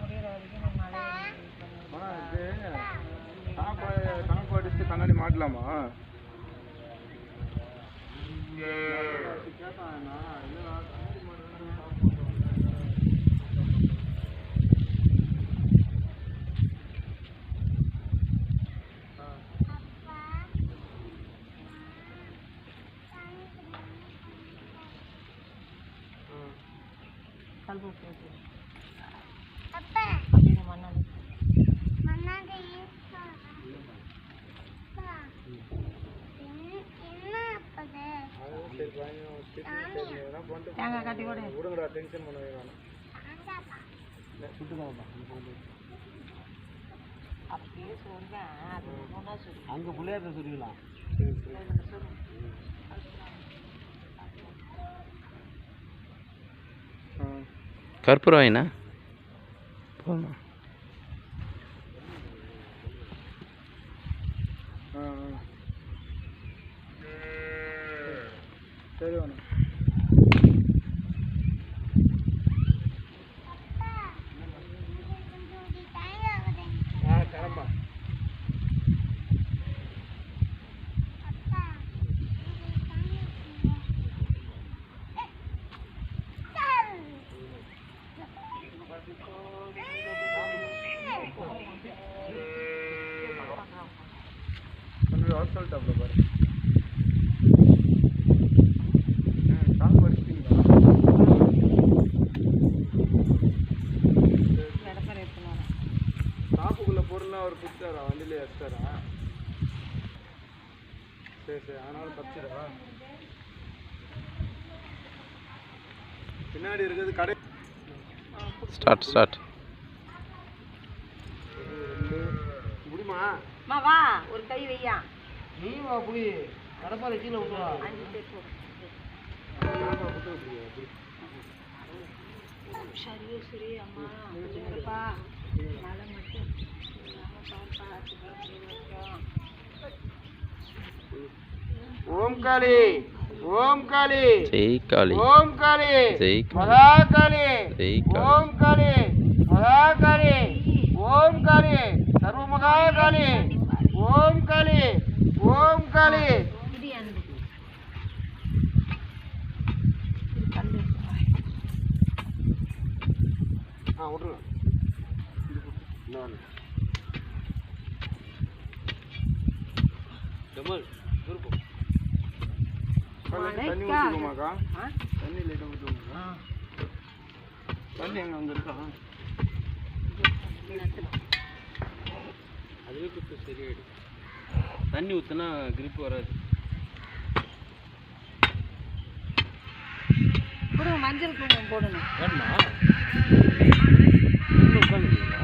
முடிகிற வரைக்கும் நம்ம அலைய கணக்கு அடிச்சு கண்ணாடி மாட்டலாமா? Salvo. தேங்காய் கட்டி கூட விடுங்கடா டென்ஷன் பண்ண வேணாம். அங்கே பிள்ளையார்ட்ட சொல்லிக்கலாம் கற்பூரம் என்ன போதுமா சரி வேணும் கொஞ்சம் கொஞ்சம் வர சொல்லிட்டாப்ல பாரு. ஷாப்புக்குள்ள பொருள்லாம் அவர் கொடுத்தாரா? வண்டியில எடுத்தாரா? சரி சரி ஆனாலும் தப்பிச்சிடவா பின்னாடி இருக்கிறது கடை. ஸ்டார்ட் ஸ்டார்ட் முடியுமா? அம்மா வா. ஒரு கை வையா. நீ வா புடி கடப்பாறை கீழே விட்டுவா அஞ்சு பேர் போடு சரி சரி அம்மா கொஞ்சம் இருப்பா மழை மட்டும் இல்லாம பாப்பா சிவராத்திரி ஓம் காளி ஓம் காளி ஜெய் காளி ஓம் காளி ஜெய் காளி மகா காளி ஜெய் காளி ஓம் காளி மகா காளி ஓம் கல்லு ஆ விட்ருங்க. டமல் விருப்பம் தண்ணி ஊற்றுவோமாக்கா ஆ? தண்ணி லைட்டாக ஊற்றுவோமா ஆ. தண்ணி எங்கே அங்கே இருக்கா அதுவே குத்து சரியாயிடும் தண்ணி ஊற்றுனா grip வராது. போடுங்க மஞ்சள் குங்குமம் போடணும் வேணுமா? உட்காந்துருக்கீங்களா?